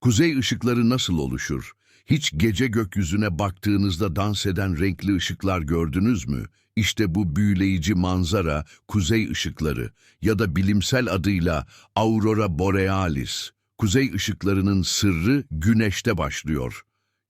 Kuzey ışıkları nasıl oluşur? Hiç gece gökyüzüne baktığınızda dans eden renkli ışıklar gördünüz mü? İşte bu büyüleyici manzara kuzey ışıkları ya da bilimsel adıyla aurora borealis. Kuzey ışıklarının sırrı güneşte başlıyor.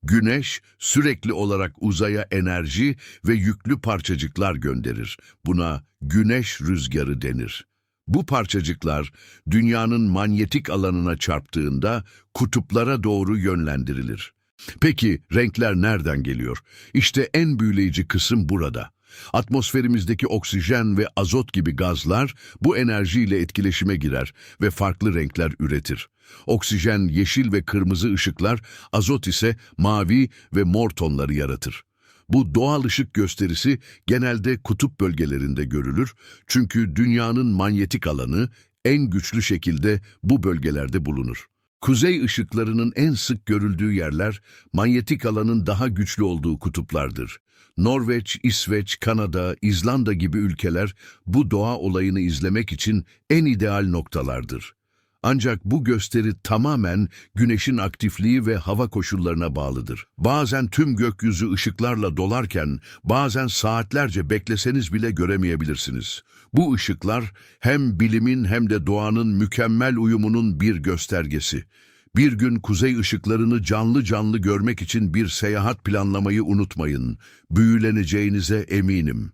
Güneş sürekli olarak uzaya enerji ve yüklü parçacıklar gönderir. Buna güneş rüzgarı denir. Bu parçacıklar dünyanın manyetik alanına çarptığında kutuplara doğru yönlendirilir. Peki renkler nereden geliyor? İşte en büyüleyici kısım burada. Atmosferimizdeki oksijen ve azot gibi gazlar bu enerjiyle etkileşime girer ve farklı renkler üretir. Oksijen yeşil ve kırmızı ışıklar, azot ise mavi ve mor tonları yaratır. Bu doğal ışık gösterisi genelde kutup bölgelerinde görülür çünkü dünyanın manyetik alanı en güçlü şekilde bu bölgelerde bulunur. Kuzey ışıklarının en sık görüldüğü yerler manyetik alanın daha güçlü olduğu kutuplardır. Norveç, İsveç, Kanada, İzlanda gibi ülkeler bu doğa olayını izlemek için en ideal noktalardır. Ancak bu gösteri tamamen güneşin aktifliği ve hava koşullarına bağlıdır. Bazen tüm gökyüzü ışıklarla dolarken bazen saatlerce bekleseniz bile göremeyebilirsiniz. Bu ışıklar hem bilimin hem de doğanın mükemmel uyumunun bir göstergesi. Bir gün kuzey ışıklarını canlı canlı görmek için bir seyahat planlamayı unutmayın. Büyüleneceğinize eminim.